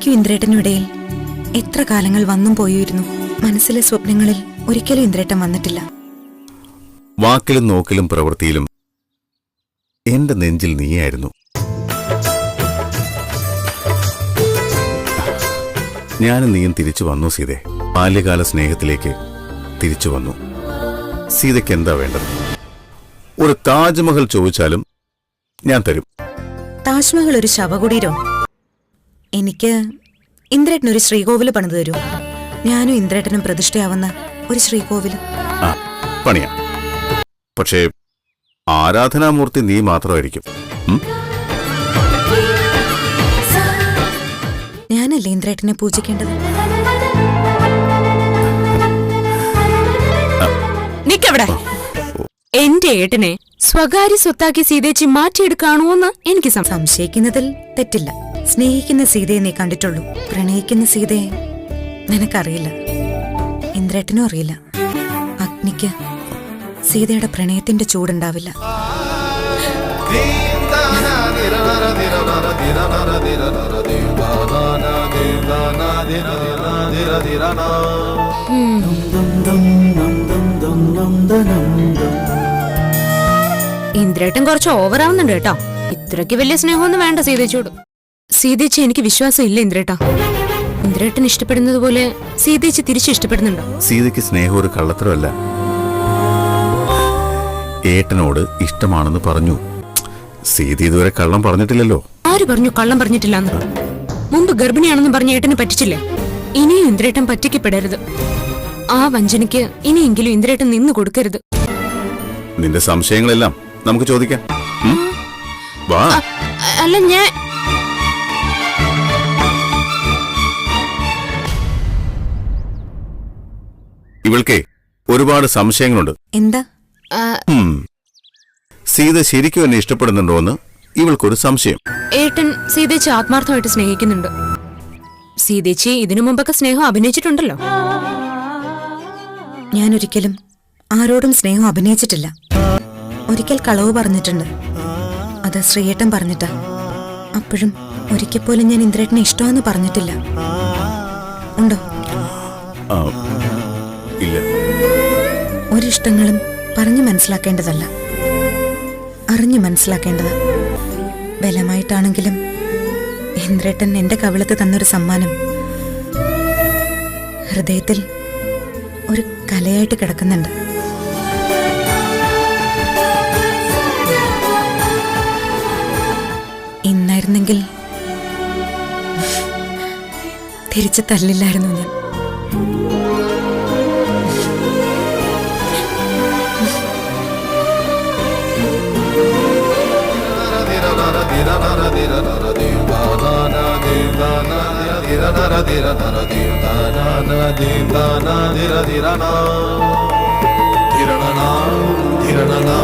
ഇന്ദ്രേട്ടനും ഇടയിൽ എത്ര കാലങ്ങൾ വന്നും പോയിരുന്നു. മനസ്സിലെ സ്വപ്നങ്ങളിൽ ഒരിക്കലും ഇന്ദ്രേട്ടൻ വന്നിട്ടില്ല. വാക്കിലും നോക്കിലും പ്രവൃത്തിയിലും എന്റെ നെഞ്ചിൽ നീയായിരുന്നു. ഞാനും നീയും തിരിച്ചു വന്നു സീതെ. ബാല്യകാല സ്നേഹത്തിലേക്ക് തിരിച്ചു വന്നു. സീതയ്ക്ക് എന്താ വേണ്ടത്? ഒരു താജ്മഹൽ ചോദിച്ചാലും ഞാൻ തരും. താജ്മഹൽ ഒരു ശവകുടീരോ? എനിക്ക് ഇന്ദ്രേട്ടൻ ഒരു ശ്രീകോവിൽ പണിതു തരൂ. ഞാനും ഇന്ദ്രേട്ടനും പ്രതിഷ്ഠയാവുന്ന ഒരു ശ്രീകോവിൽ. ആ പണിയാ. പക്ഷേ ആരാധനാമൂർത്തി നീ മാത്രമായിരിക്കും. ഉം? ഞാനല്ലേ ഇന്ദ്രേട്ടനെ പൂജിക്കേണ്ടത്? നിക്കവിടെ. എന്റെ ഏട്ടനെ സ്വകാര്യ സ്വത്താക്കി സീതേച്ചി മാറ്റിയെടുക്കാണോന്ന് എനിക്ക് സംശയിക്കുന്നതിൽ തെറ്റില്ല. സ്നേഹിക്കുന്ന സീതയെ നീ കണ്ടിട്ടുള്ളൂ. പ്രണയിക്കുന്ന സീതയെ നിനക്കറിയില്ല. ഇന്ദ്രേട്ടനും അറിയില്ല. അഗ്നിക്ക് സീതയുടെ പ്രണയത്തിന്റെ ചൂടുണ്ടാവില്ല. ഇന്ദ്രേട്ടൻ കുറച്ച് ഓവറാവുന്നുണ്ട് കേട്ടോ. ഇത്രയ്ക്ക് വലിയ സ്നേഹമൊന്നും വേണ്ട സീതേച്ചിയോട്. സീതേച്ചി എനിക്ക് വിശ്വാസം ഇല്ല ഇന്ദ്രേട്ടാ. ഇന്ദ്രേട്ടൻ ഇഷ്ടപ്പെടുന്നത് പോലെ സീതേച്ചി തിരിച്ചു ഇഷ്ടപ്പെടുന്നുണ്ടോ? സീതയ്ക്ക് സ്നേഹം ഒരു കള്ളത്തരമല്ല. ഏട്ടനോട് ഇഷ്ടമാണെന്ന് പറഞ്ഞു. സീത ഇതുവരെ കള്ളം പറഞ്ഞിട്ടില്ലല്ലോ. ആര് പറഞ്ഞു കള്ളം പറഞ്ഞിട്ടില്ല മുമ്പ് ഗർഭിണിയാണെന്ന് പറഞ്ഞ ഏട്ടന് പറ്റിച്ചില്ലേ? ഇനിയും ഇന്ദ്രേട്ടൻ പറ്റിക്കപ്പെടരുത്. ആ വഞ്ചനയ്ക്ക് ഇനിയെങ്കിലും ഇന്ദ്രേട്ടൻ നിന്ന് കൊടുക്കരുത്. നിന്റെ സംശയങ്ങളെല്ലാം നമുക്ക് ചോദിക്കാം. വാ. അല്ല ഞാൻ ഇവൾക്കേ ഒരുപാട് സംശയങ്ങളുണ്ട്. എന്താ. സീത ശരിക്കും എന്നെ ഇഷ്ടപ്പെടുന്നുണ്ടോ എന്ന് ഇവൾക്കൊരു സംശയം. ഏട്ടൻ സീതേച്ചി ആത്മാർത്ഥമായിട്ട് സ്നേഹിക്കുന്നുണ്ട്. സീതേച്ചി ഇതിനു മുമ്പൊക്കെ സ്നേഹം അഭിനയിച്ചിട്ടുണ്ടല്ലോ. ഞാനൊരിക്കലും ആരോടും സ്നേഹം അഭിനയിച്ചിട്ടില്ല. ഒരിക്കൽ കളവ് പറഞ്ഞിട്ടുണ്ട്. അത് ശ്രീയേട്ടൻ പറഞ്ഞിട്ടാ. അപ്പോഴും ഒരിക്കൽ പോലും ഞാൻ ഇന്ദ്രേട്ടനെ ഇഷ്ടമെന്ന് പറഞ്ഞിട്ടില്ല. ഉണ്ടോ? ഇല്ല. ഒരിഷ്ടങ്ങളും പറഞ്ഞു മനസ്സിലാക്കേണ്ടതല്ല. അറിഞ്ഞു മനസ്സിലാക്കേണ്ടത്. ബലമായിട്ടാണെങ്കിലും ഇന്ദ്രേട്ടൻ എന്റെ കവിളത്ത് തന്നൊരു സമ്മാനം. ഹൃദയത്തിൽ ഒരു കലയായിട്ട് കിടക്കുന്നുണ്ട്. ഇന്നായിരുന്നെങ്കിൽ തിരിച്ചു തല്ലില്ലായിരുന്നു ഞാൻ. ಧೀರ ಧರ ಧೀರ ಧನ ಧೀರ ಧನ ಧೀರ ಧೀರ ನಾ ಧೀರಣ ನಾ ಧೀರಣ ನಾ